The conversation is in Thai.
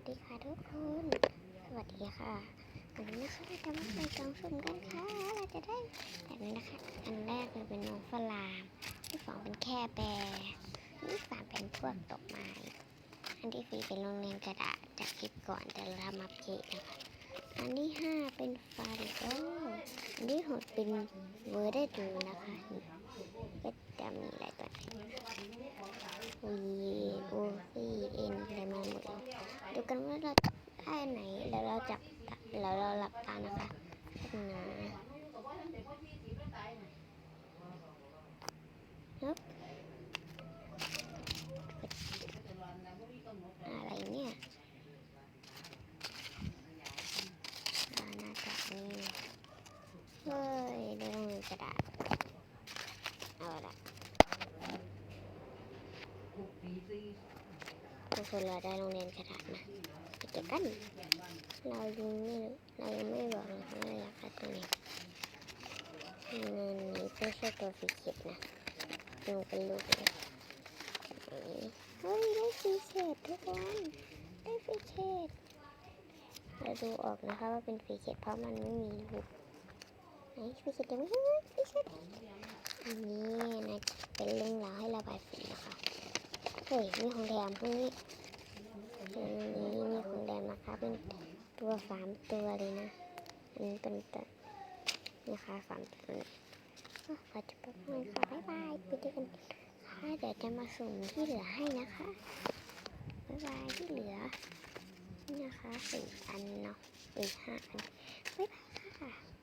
วัสดีค่ะทุกคน สวัสดีค่ะวันนี้นะคะเราจะมาไปกล่องสุ่มกันค่ะ เราจะได้แบบนี้นะคะ อันแรกเลยเป็นน้องฝรามที่สองเป็นแค่แบร์อันที่สามเป็นพวกดอกไม้ อันที่สี่เป็นโรงเรียนกระดาษจากคลิปก่อนแต่เราทำมาเกะนะคะ อันที่ห้าเป็นฟาริโออันที่หกเป็นเวอร์ได้ดูนะคะ ก็จะมีอะไรตัวนี้วีโอฟีเอ็นอะไรมาหมดเลยดู กันว่าเราจะได้ไหนแล้วเราจับแล้วเราหลับตานะคะนะอะไรเนี่ยอ่าน่าจะนี่เฮ้ยได้ต้องมีกระดาษเอาละ ทุกคนเราได้โรงเรียนกระดาษนะไปเก็บกัน เรายังไม่เรายังไม่บอกเลยว่าเราอยากได้ตัวไหนเงินนี้ไม่ใช่ตัวฟีเจ็ดนะดูเป็นลูกเลยเฮ้ยได้ฟีเศษทุกคนได้ฟีเศษเราดูออกนะคะว่าเป็นฟีเศษเพราะมันไม่มีลูกไหนฟีเศษยังไม่เห็นฟีเศษอันนี้นะเป็นเรื่องราวให้ระบายสีนะคะ เฮ้ยมีของแถมพวกนี้อันนี้มีของแถมนะคะเป็นตัวสามตัวเลยนะ อันนี้เป็นตัวนะคะสามตัวก็ขอจบไปก่อนค่ะบ๊ายบายไปเจอกันค่ะเดี๋ยวจะมาสุ่มที่เหลือให้นะคะบ๊ายบายที่เหลือนี่นะคะสี่อันเนาะอีกห้าอันบ๊ายบายค่ะ